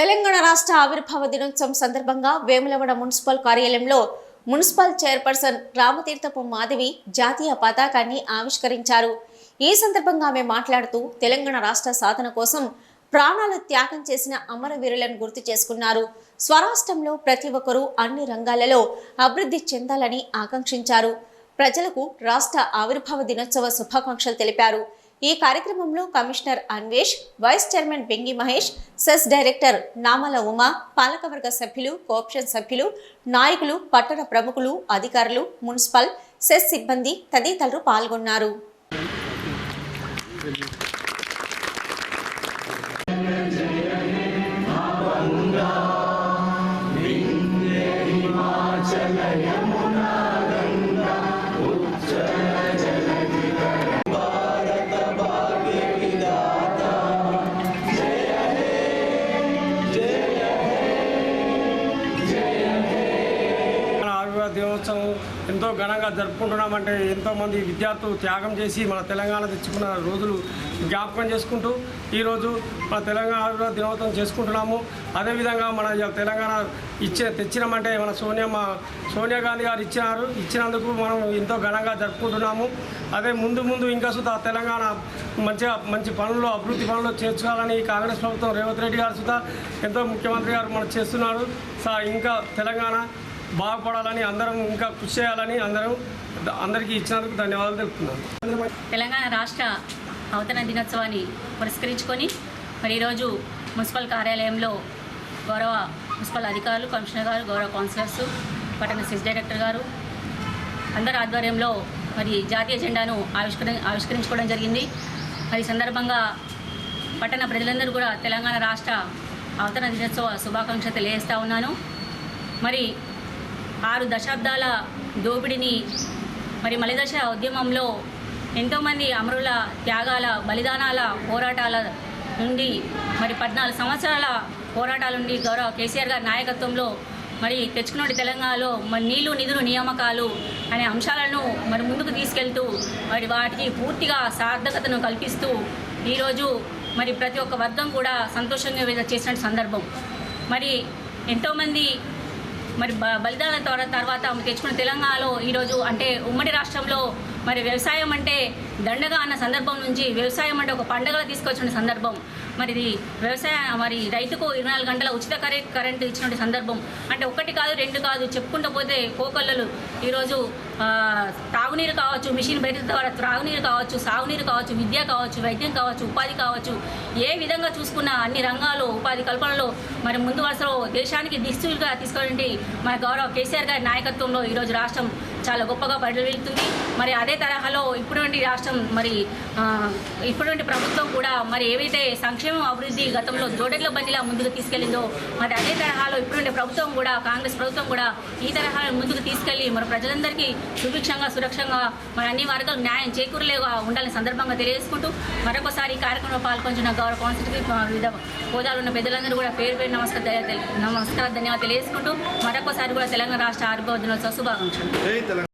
తెలంగాణ రాష్ట్ర ఆవిర్భావ దినోత్సవం సందర్భంగా వేములవాడ మున్సిపల్ కార్యాలయంలో మున్సిపల్ చైర్పర్సన్ రామతీర్థపు మాధవి జాతీయ పతాకాన్ని ఆవిష్కరించారు. ఈ సందర్భంగా ఆమె మాట్లాడుతూ తెలంగాణ రాష్ట్ర సాధన కోసం ప్రాణాలు త్యాగం చేసిన అమరవీరులను గుర్తు చేసుకున్నారు. స్వరాష్ట్రంలో ప్రతి ఒక్కరూ అన్ని రంగాలలో అభివృద్ధి చెందాలని ఆకాంక్షించారు. ప్రజలకు రాష్ట్ర ఆవిర్భావ దినోత్సవ శుభాకాంక్షలు తెలిపారు. ఈ కార్యక్రమంలో commissioner Anvesh vice chairman Bengi Mahesh CESS director Namala Uma పాలకవర్గ సభ్యులు కోఆప్షన్ సభ్యులు నాయకులు పట్టణ ప్రముఖులు అధికారులు మున్సిపల్ సెస్ సిబ్బంది తదితరులు పాల్గొన్నారు. చలయం ఎంతో ఘనంగా జరుపుకుంటున్నామంటే ఎంతోమంది విద్యార్థులు త్యాగం చేసి మన తెలంగాణ తెచ్చుకున్న రోజులు జ్ఞాపకం చేసుకుంటూ ఈరోజు మన తెలంగాణ దినోత్సవం చేసుకుంటున్నాము. అదేవిధంగా మన తెలంగాణ ఇచ్చే తెచ్చినామంటే మన సోనియమ్మ సోనియా గాంధీ గారు ఇచ్చినారు. ఇచ్చినందుకు మనం ఎంతో ఘనంగా జరుపుకుంటున్నాము. అదే ముందు ముందు ఇంకా సుధా తెలంగాణ మంచిగా మంచి పనులు అభివృద్ధి పనులు చేర్చుకోవాలని కాంగ్రెస్ ప్రభుత్వం రేవంత్ రెడ్డి గారు సుత ఎంతో ముఖ్యమంత్రి గారు మనం చేస్తున్నారు. సా ఇంకా తెలంగాణ బాగుపడాలని అందరం ఇంకా కృషి చేయాలని అందరం అందరికీ ఇచ్చినందుకు ధన్యవాదాలు తెలుపుతున్నాను. తెలంగాణ రాష్ట్ర అవతరణ దినోత్సవాన్ని పురస్కరించుకొని మరి ఈరోజు మున్సిపల్ కార్యాలయంలో గౌరవ మున్సిపల్ అధికారులు కమిషనర్ గారు గౌరవ కౌన్సిలర్స్ పట్టణ సిస్ డైరెక్టర్ గారు అందరి ఆధ్వర్యంలో మరి జాతీయ జెండాను ఆవిష్కరి ఆవిష్కరించుకోవడం జరిగింది. మరి సందర్భంగా పట్టణ ప్రజలందరూ కూడా తెలంగాణ రాష్ట్ర అవతరణ దినోత్సవ శుభాకాంక్షలు తెలియజేస్తా ఉన్నాను. మరి ఆరు దశాబ్దాల దోపిడిని మరి మలిదశ ఉద్యమంలో ఎంతోమంది అమరుల త్యాగాల బలిదానాల పోరాటాల నుండి మరి పద్నాలుగు సంవత్సరాల పోరాటాల నుండి గౌరవ కేసీఆర్ గారి నాయకత్వంలో మరి తెచ్చుకున్న తెలంగాణలో మరి నీళ్ళు నిధులు నియామకాలు అనే అంశాలను మరి ముందుకు తీసుకెళ్తూ మరి వాటికి పూర్తిగా సార్థకతను కల్పిస్తూ ఈరోజు మరి ప్రతి ఒక్క వర్గం కూడా సంతోషంగా చేసిన సందర్భం. మరి ఎంతోమంది మరి బలిదాన తర్వాత తెచ్చుకున్న తెలంగాణలో ఈరోజు అంటే ఉమ్మడి రాష్ట్రంలో మరి వ్యవసాయం అంటే దండగా అన్న సందర్భం నుంచి వ్యవసాయం అంటే ఒక పండుగగా తీసుకొచ్చిన సందర్భం. మరి ఇది వ్యవసాయ మరి రైతుకు ఇరవై నాలుగు గంటల ఉచిత కరెంట్ కరెంటు ఇచ్చిన సందర్భం. అంటే ఒకటి కాదు రెండు కాదు చెప్పుకుంటూ పోతే కోకొల్లలు ఈరోజు తాగునీరు కావచ్చు మిషన్ బయట ద్వారా త్రాగునీరు కావచ్చు సాగునీరు కావచ్చు విద్య కావచ్చు వైద్యం కావచ్చు ఉపాధి కావచ్చు ఏ విధంగా చూసుకున్న అన్ని రంగాలు ఉపాధి కల్పనలో మరి ముందు వరుసలో దేశానికి దిస్తులుగా తీసుకుని మన గౌరవ కేసీఆర్ గారి నాయకత్వంలో ఈరోజు రాష్ట్రం చాలా గొప్పగా పరిగెళ్తుంది మరి అదే తరహాలో ఇప్పుడుంటి రాష్ట్రం మరి ఆ, ప్రభుత్వం కూడా మరి ఏవైతే సంక్షేమం అభివృద్ధి గతంలో జోడెడ్ల బండిలా ముందుకు తీసుకెళ్ళిందో మరి అదే తరహాలో ఇప్పుడుండే ప్రభుత్వం కూడా కాంగ్రెస్ ప్రభుత్వం కూడా ఈ తరహాలో ముందుకు తీసుకెళ్ళి మరి ప్రజలందరికీ సుభిక్షంగా సురక్షంగా మన అన్ని వర్గాలు న్యాయం చేకూరలేగా ఉండాలని సందర్భంగా తెలియజేసుకుంటూ మరొకసారి ఈ కార్యక్రమంలో పాల్గొంటున్న గౌరవ కౌన్సిల్కి వివిధ హోదాలు ఉన్న పెద్దలందరూ కూడా పేరు పేరు నమస్కార నమస్కార ధన్యవాదాలు తెలియజేసుకుంటూ మరొకసారి కూడా తెలంగాణ రాష్ట్ర ఆరోగ్య దినోత్సవ శుభాకాంక్షలు.